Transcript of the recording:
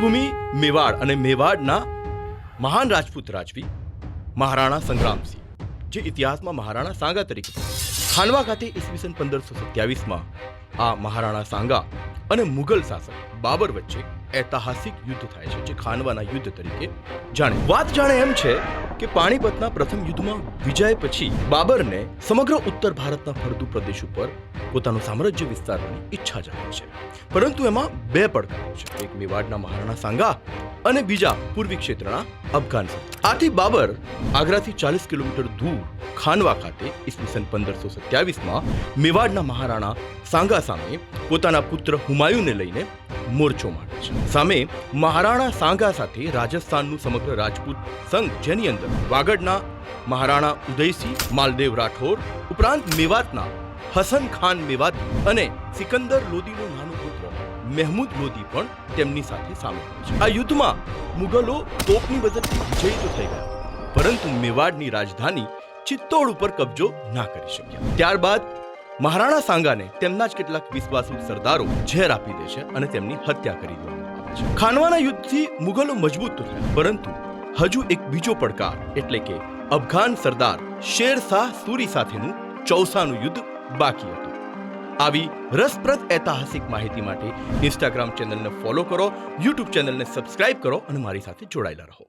ભૂમિ મેવાડ અને મેવાડના મહાન રાજપૂત રાજવી, મહારાણા સંગ્રામસિંહ, જે ઇતિહાસમાં મહારાણા સાંગા તરીકે ખાનવા ખાતે ઈસવીસન પંદરસો સત્યાવીસમાં આ મહારાણા સાંગા અને મુઘલ શાસક બાબર વચ્ચે ઐતિહાસિક યુદ્ધ થાય છે, જે ખાનવાના યુદ્ધ તરીકે જાણે વાત જાણે એમ છે કે પાણીપતના પ્રથમ યુદ્ધમાં વિજય પછી બાબરને સમગ્ર ઉત્તર ભારતના ફળદુ પ્રદેશ ઉપર પોતાનું સામ્રાજ્ય વિસ્તારવાની ઈચ્છા જાગે છે. પરંતુ એમાં બે પડકારો છે. એક મેવાડના મહારાણા સાંગા અને બીજા પૂર્વી ક્ષેત્રના અફઘાન આથી બાબર આગ્રાથી ચાલીસ કિલોમીટર દૂર ખાનવા ખાતે ઈસવીસન પંદરસો સત્યાવીસમાં મેવાડના મહારાણા સાંગા સામે પોતાના પુત્ર હુમાયુને લઈને મોરચો માંડે છે. સામે મહારાણા સાંગા સાથે રાજસ્થાનનું સમગ્ર રાજપૂત સંઘ, જેની અંદર વાગડના મહારાણા ઉદયસિંહ, માલદેવ રાઠોર, ઉપરાંત મેવાતના હસન ખાન મેવાત અને સિકંદર લોદીનો નાનો પુત્ર મહેમૂદ લોદી પણ તેમની સાથે સામેલ છે. આ યુદ્ધમાં મુગલો તોપની મદદથી વિજયી તો થઈ ગયા, પરંતુ મેવાડની રાજધાની ચિત્તોડ ઉપર કબજો ના કરી શક્યા. ત્યારબાદ મહારાણા સાંગાને તેમના જ કેટલાક વિશ્વાસુ સરદારો ઝેર આપી દે છે અને તેમની હત્યા કરી દેવામાં આવે છે. ખાનવાના યુદ્ધથી મુગલો મજબૂત તો થયા, પરંતુ હજુ એક બીજો પડકાર, એટલે કે અફઘાન સરદાર શેર શાહ સુરી સાથેનું ચૌસાનું યુદ્ધ બાકી હતું. આવી રસપ્રદ ઐતિહાસિક માહિતી માટે ઇન્સ્ટાગ્રામ ચેનલને ફોલો કરો યુટ્યુબ ચેનલને સબસ્ક્રાઇબ કરો અને મારી સાથે જોડાયેલા રહો.